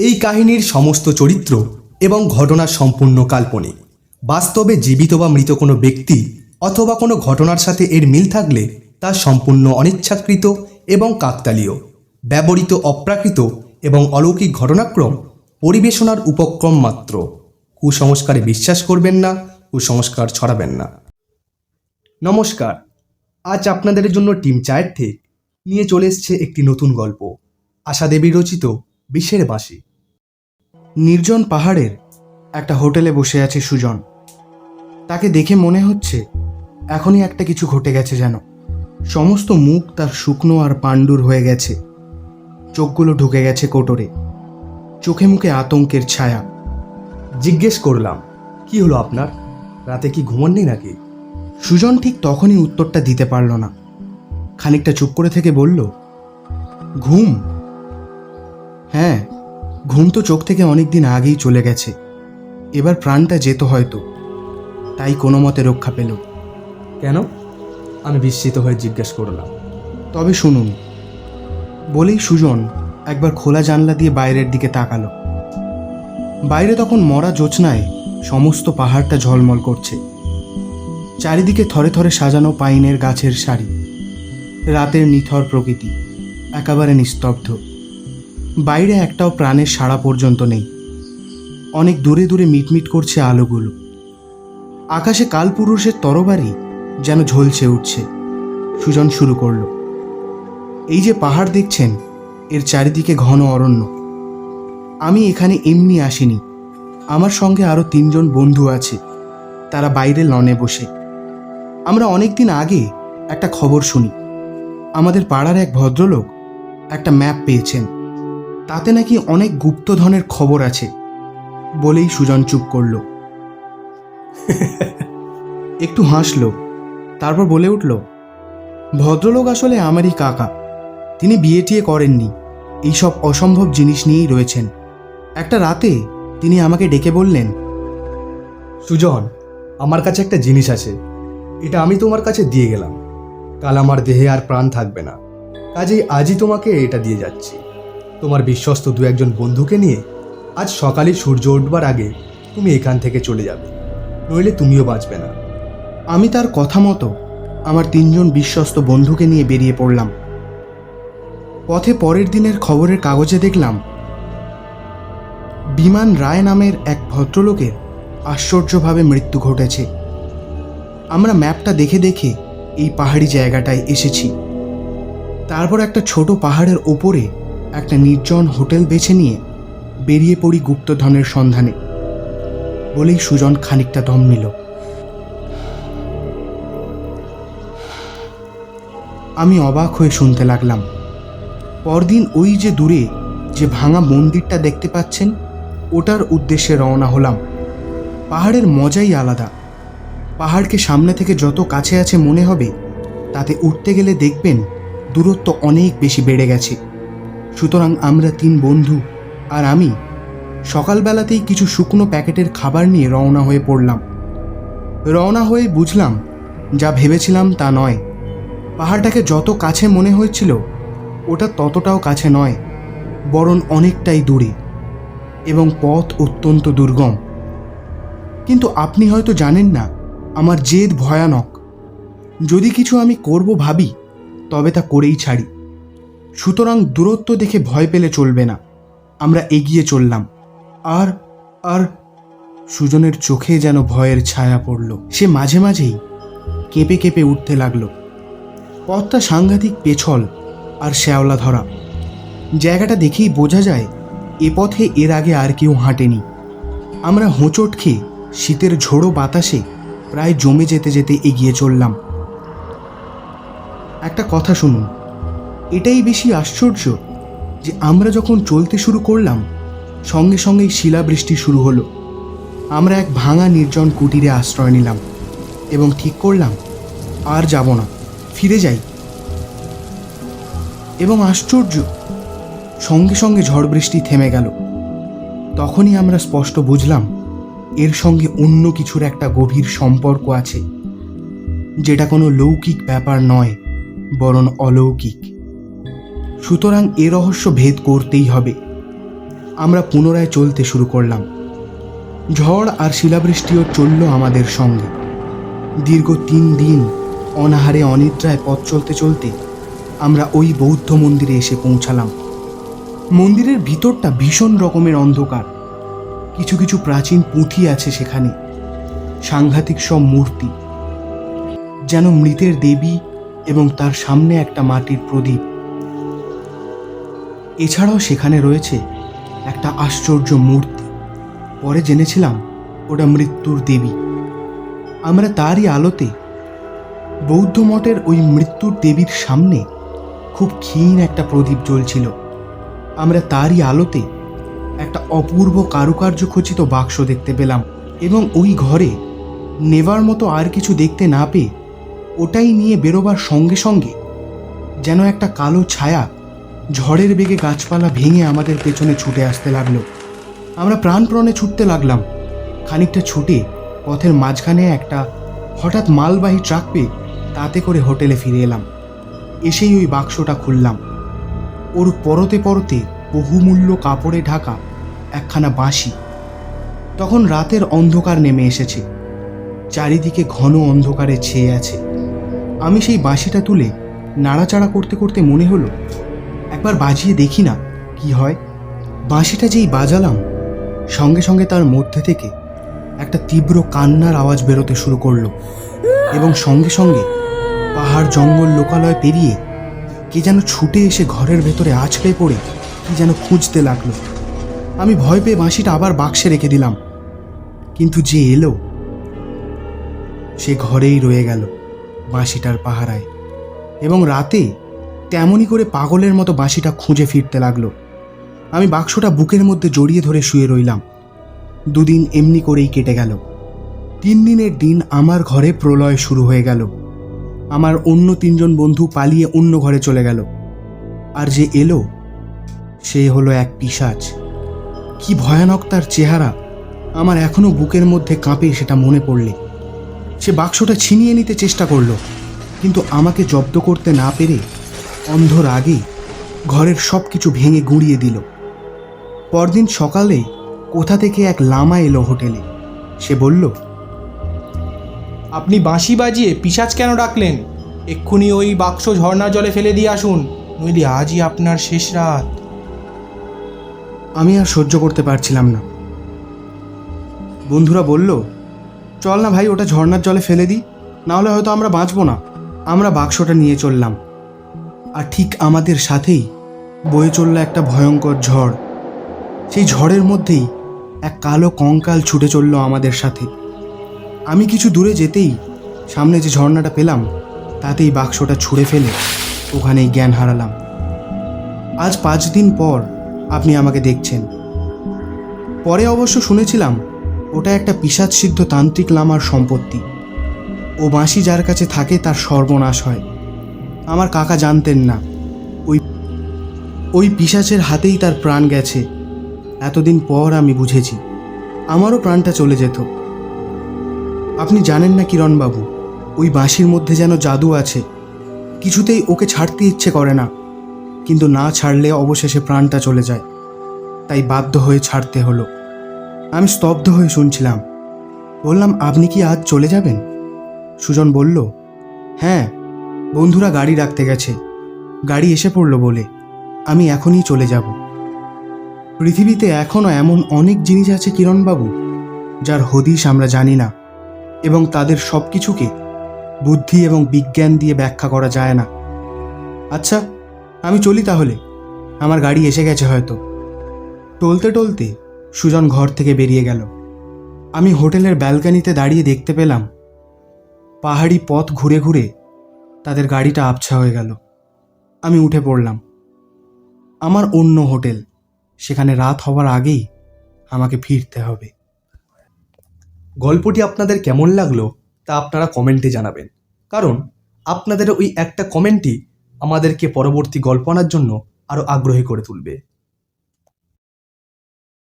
এই কাহিনীর সমস্ত চরিত্র এবং ঘটনা সম্পূর্ণ কাল্পনিক। বাস্তবে জীবিত বা মৃত কোনো ব্যক্তি অথবা কোনো ঘটনার সাথে এর মিল থাকলে তা সম্পূর্ণ অনিচ্ছাকৃত এবং কাকতালীয়। ব্যবহৃত অপ্রাকৃত এবং অলৌকিক ঘটনাক্রম পরিবেশনার উপক্রম মাত্র। কুসংস্কারে বিশ্বাস করবেন না, কুসংস্কার ছড়াবেন না। নমস্কার। আজ আপনাদের জন্য টিম চায়ের থেকে নিয়ে চলে এসছে একটি নতুন গল্প। আশা দেবী রচিত, বিশ্বের বাঁশি নির্জন পাহাড়ের একটা হোটেলে বসে আছে সুজন। তাকে দেখে মনে হচ্ছে এখনই একটা কিছু ঘটে গেছে যেন। সমস্ত মুখ তার শুকনো আর পাণ্ডুর হয়ে গেছে। চোখগুলো ঢুকে গেছে কোটরে। চোখে মুখে আতঙ্কের ছায়া। জিজ্ঞেস করলাম কি হলো আপনার? রাতে কি ঘুমাননি নাকি? সুজন ঠিক তখনই উত্তরটা দিতে পারল না। খানিকটা চুপ করে থেকে বলল ঘুম? হ্যাঁ ঘুম তো চোখ থেকে অনেক দিন আগেই চলে গেছে। এবার প্রাণটা যেত হয়তো। তাই কোনো মতে রক্ষা পেল। কেন? আমি বিস্মিত হয়ে জিজ্ঞেস করলাম। তবে শুনুন। বলেই সুজন একবার খোলা জানলা দিয়ে বাইরের দিকে তাকালো। বাইরে তখন মরা জোছনায় সমস্ত পাহাড়টা ঝলমল করছে। চারিদিকে থরে থরে সাজানো পাইনের গাছের সারি। রাতের নিথর প্রকৃতি একেবারে নিস্তব্ধ। বাইরে একটাও প্রাণের সাড়া পর্যন্ত নেই। অনেক দূরে দূরে মিটমিট করছে আলোগুলো। আকাশে কালপুরুষের তরবারি যেন ঝলছে উঠছে। সুজন শুরু করল। এই যে পাহাড় দেখছেন, এর চারিদিকে ঘন অরণ্য। আমি এখানে এমনি আসিনি। আমার সঙ্গে আরও তিনজন বন্ধু আছে। তারা বাইরে লনে বসে। আমরা অনেক দিন আগে একটা খবর শুনি। আমাদের পাড়ার এক ভদ্রলোক একটা ম্যাপ পেয়েছেন। তাতে নাকি অনেক গুপ্তধনের খবর আছে বলেই সুজন চুপ করল। একটু হাসলো তারপর বলে উঠল ভদ্রলোক আসলে আমারই কাকা তিনি বিয়ে টিয়ে করেননি এইসব অসম্ভব জিনিস নিয়েই রয়েছেন। একটা রাতে তিনি আমাকে ডেকে বললেন সুজন আমার কাছে একটা জিনিস আছে এটা আমি তোমার কাছে দিয়ে গেলাম। কাল আমার দেহে আর প্রাণ থাকবে না কাজেই আজই তোমাকে এটা দিয়ে যাচ্ছি। তোমার বিশ্বস্ত দু একজন বন্ধুকে নিয়ে আজ সকালে সূর্য উঠবার আগে তুমি এখান থেকে চলে যাবে। নইলে তুমিও বাঁচবে না। আমি তার কথা মতো আমার তিনজন বিশ্বস্ত বন্ধুকে নিয়ে বেরিয়ে পড়লাম। পথে পরের দিনের খবরের কাগজে দেখলাম, বিমান রায় নামের এক ভদ্রলোকের আশ্চর্যভাবে মৃত্যু ঘটেছে। আমরা ম্যাপটা দেখে দেখে এই পাহাড়ি জায়গাটায় এসেছি। তারপর একটা ছোট পাহাড়ের ওপরে একটা নির্জন হোটেল বেছে নিয়ে বেরিয়ে পড়ি গুপ্তধনের সন্ধানে। বলেই সুজন খানিকটা দম নিল। আমি অবাক হয়ে শুনতে লাগলাম। পরদিন ওই যে দূরে যে ভাঙা মন্দিরটা দেখতে পাচ্ছেন, ওটার উদ্দেশ্যে রওনা হলাম। পাহাড়ের মজাই আলাদা। পাহাড়কে সামনে থেকে যত কাছে আছে মনে হবে, তাতে উঠতে গেলে দেখবেন দূরত্ব অনেক বেশি বেড়ে গেছে। সুতরাং আমরা তিন বন্ধু আর আমি সকালবেলাতেই কিছু শুকনো প্যাকেটের খাবার নিয়ে রওনা হয়ে পড়লাম। রওনা হয়ে বুঝলাম, যা ভেবেছিলাম তা নয়। পাহাড়টাকে যত কাছে মনে হয়েছিল, ওটা ততটাও কাছে নয়, বরং অনেকটাই দূরে এবং পথ অত্যন্ত দুর্গম। কিন্তু আপনি হয়তো জানেন না, আমার জেদ ভয়ানক। যদি কিছু আমি করব ভাবি, তবে তা করেই ছাড়ি। সুতরাং দূরত্ব দেখে ভয় পেলে চলবে না। আমরা এগিয়ে চললাম। আর আর সুজনের চোখে যেন ভয়ের ছায়া পড়ল। সে মাঝে মাঝেই কেঁপে কেঁপে উঠতে লাগল। পথটা সাংঘাতিক পেছল আর শ্যাওলা ধরা জায়গাটা দেখেই বোঝা যায়, এ পথে এর আগে আর কেউ হাঁটেনি। আমরা হোঁচট খেয়ে শীতের ঝোড়ো বাতাসে প্রায় জমে যেতে যেতে এগিয়ে চললাম। একটা কথা শুনুন। এটাই বেশি আশ্চর্য যে আমরা যখন চলতে শুরু করলাম, সঙ্গে সঙ্গেই শিলাবৃষ্টি শুরু হলো। আমরা এক ভাঙা নির্জন কুটিরে আশ্রয় নিলাম এবং ঠিক করলাম, আর যাব না, ফিরে যাই। এবং আশ্চর্য, সঙ্গে সঙ্গে ঝড় বৃষ্টি থেমে গেল। তখনই আমরা স্পষ্ট বুঝলাম, এর সঙ্গে অন্য কিছুর একটা গভীর সম্পর্ক আছে, যেটা কোনো লৌকিক ব্যাপার নয়, বরং অলৌকিক। সুতরাং এ রহস্য ভেদ করতেই হবে। আমরা পুনরায় চলতে শুরু করলাম। ঝড় আর শিলাবৃষ্টিও চলল আমাদের সঙ্গে। দীর্ঘ তিন দিন অনাহারে অনিদ্রায় পথ চলতে চলতে আমরা ওই বৌদ্ধ মন্দিরে এসে পৌঁছালাম। মন্দিরের ভিতরটা ভীষণ রকমের অন্ধকার। কিছু কিছু প্রাচীন পুঁথি আছে সেখানে। সাংঘাতিক সব মূর্তি। যেন মৃতের দেবী এবং তার সামনে একটা মাটির প্রদীপ। এছাড়াও সেখানে রয়েছে একটা আশ্চর্য মূর্তি। পরে জেনেছিলাম ওটা মৃত্যুর দেবী। আমরা তারই আলোতে বৌদ্ধ মঠের ওই মৃত্যুর দেবীর সামনে খুব ক্ষীণ একটা প্রদীপ জ্বলছিল। আমরা তারই আলোতে একটা অপূর্ব কারুকার্য খচিত বাক্স দেখতে পেলাম এবং ওই ঘরে নেবার মতো আর কিছু দেখতে না পেয়ে ওটাই নিয়ে বেরোবার সঙ্গে সঙ্গে যেন একটা কালো ছায়া ঝড়ের বেগে গাছপালা ভেঙে আমাদের পেছনে ছুটে আসতে লাগল। আমরা প্রাণপ্রণে ছুটতে লাগলাম। খানিকটা ছুটে পথের মাঝখানে একটা হঠাৎ মালবাহী ট্রাক পেয়ে তাতে করে হোটেলে ফিরে এলাম। এসেই ওই বাক্সটা খুললাম। ওর পরতে পরতে বহুমূল্য কাপড়ে ঢাকা একখানা বাঁশি। তখন রাতের অন্ধকার নেমে এসেছে। চারিদিকে ঘন অন্ধকারে ছেয়ে আছে। আমি সেই বাঁশিটা তুলে নাড়াচাড়া করতে করতে মনে হলো একবার বাজিয়ে দেখি না কি হয়। বাঁশিটা যেই বাজালাম, সঙ্গে সঙ্গে তার মধ্যে থেকে একটা তীব্র কান্নার আওয়াজ বেরোতে শুরু করল এবং সঙ্গে সঙ্গে পাহাড় জঙ্গল লোকালয় পেরিয়ে কে যেন ছুটে এসে ঘরের ভেতরে আছড়ে পড়ে কি যেন খুঁজতে লাগল। আমি ভয় পেয়ে বাঁশিটা আবার বাক্সে রেখে দিলাম। কিন্তু যে এলো, সে ঘরেই রয়ে গেল বাঁশিটার পাহারায় এবং রাতে তেমনই করে পাগলের মতো বাঁশিটা খুঁজে ফিরতে লাগল। আমি বাক্সটা বুকের মধ্যে জড়িয়ে ধরে শুয়ে রইলাম। দুদিন এমনি করেই কেটে গেল। তিন দিনের দিন আমার ঘরে প্রলয় শুরু হয়ে গেল। আমার অন্য তিনজন বন্ধু পালিয়ে অন্য ঘরে চলে গেল। আর যে এলো, সে হলো এক পিশাচ। কি ভয়ানক তার চেহারা। আমার এখনও বুকের মধ্যে কাঁপে সেটা মনে পড়লে। সে বাক্সটা ছিনিয়ে নিতে চেষ্টা করল, কিন্তু আমাকে জব্দ করতে না পেরে অন্ধর আগেই ঘরের সব কিছু ভেঙে গুঁড়িয়ে দিল। পরদিন সকালে কোথা থেকে এক লামা এলো হোটেলে। সে বলল, আপনি বাঁশি বাজিয়ে পিসাজ কেন ডাকলেন? এক্ষুনি ওই বাক্স ঝর্ণার জলে ফেলে দিয়ে আসুন, নইলে আজই আপনার শেষ রাত। আমি আর সহ্য করতে পারছিলাম না। বন্ধুরা বলল, চল না ভাই, ওটা ঝর্ণার জলে ফেলে দিই, নাহলে হয়তো আমরা বাঁচবো না। আমরা বাক্সটা নিয়ে চললাম। আর ঠিক আমাদের সাথেই বয়ে চলল একটা ভয়ঙ্কর ঝড়। সেই ঝড়ের মধ্যেই এক কালো কঙ্কাল ছুটে চলল আমাদের সাথে। আমি কিছু দূরে যেতেই সামনে যে ঝর্ণাটা পেলাম, তাতেই বাক্সটা ছুঁড়ে ফেলে ওখানেই জ্ঞান হারালাম। আজ পাঁচ দিন পর আপনি আমাকে দেখছেন। পরে অবশ্য শুনেছিলাম, ওটা একটা পিসাদ সিদ্ধ তান্ত্রিক লামার সম্পত্তি। ও বাঁশি যার কাছে থাকে তার সর্বনাশ হয়। আমার কাকা জানতেন না। ওই ওই পিসাচের হাতেই তার প্রাণ গেছে। এতদিন পর আমি বুঝেছি। আমারও প্রাণটা চলে যেত। আপনি জানেন না কিরণবাবু, ওই বাঁশির মধ্যে যেন জাদু আছে। কিছুতেই ওকে ছাড়তে ইচ্ছে করে না। কিন্তু না ছাড়লে অবশেষে প্রাণটা চলে যায়। তাই বাধ্য হয়ে ছাড়তে হলো। আমি স্তব্ধ হয়ে শুনছিলাম। বললাম, আপনি কি আজ চলে যাবেন? সুজন বলল হ্যাঁ বন্ধুরা গাড়ি রাখতে গেছে। গাড়ি এসে পড়ল বলে, আমি এখনই চলে যাব। পৃথিবীতে এখনও এমন অনেক জিনিস আছে কিরণবাবু, যার হদিশ আমরা জানি না এবং তাদের সব কিছুকে বুদ্ধি এবং বিজ্ঞান দিয়ে ব্যাখ্যা করা যায় না। আচ্ছা আমি চলি তাহলে। আমার গাড়ি এসে গেছে হয়তো। টলতে টলতে সুজন ঘর থেকে বেরিয়ে গেল। আমি হোটেলের ব্যালকানিতে দাঁড়িয়ে দেখতে পেলাম, পাহাড়ি পথ ঘুরে ঘুরে তাদের গাড়িটা আবছা হয়ে গেল। আমি উঠে পড়লাম। আমার অন্য হোটেল। সেখানে রাত হওয়ার আগেই আমাকে ফিরতে হবে। গল্পটি আপনাদের কেমন লাগল তা আপনারা কমেন্টে জানাবেন। কারণ আপনাদের ওই একটা কমেন্টই আমাদেরকে পরবর্তী গল্প আনার জন্য আরও আগ্রহী করে তুলবে।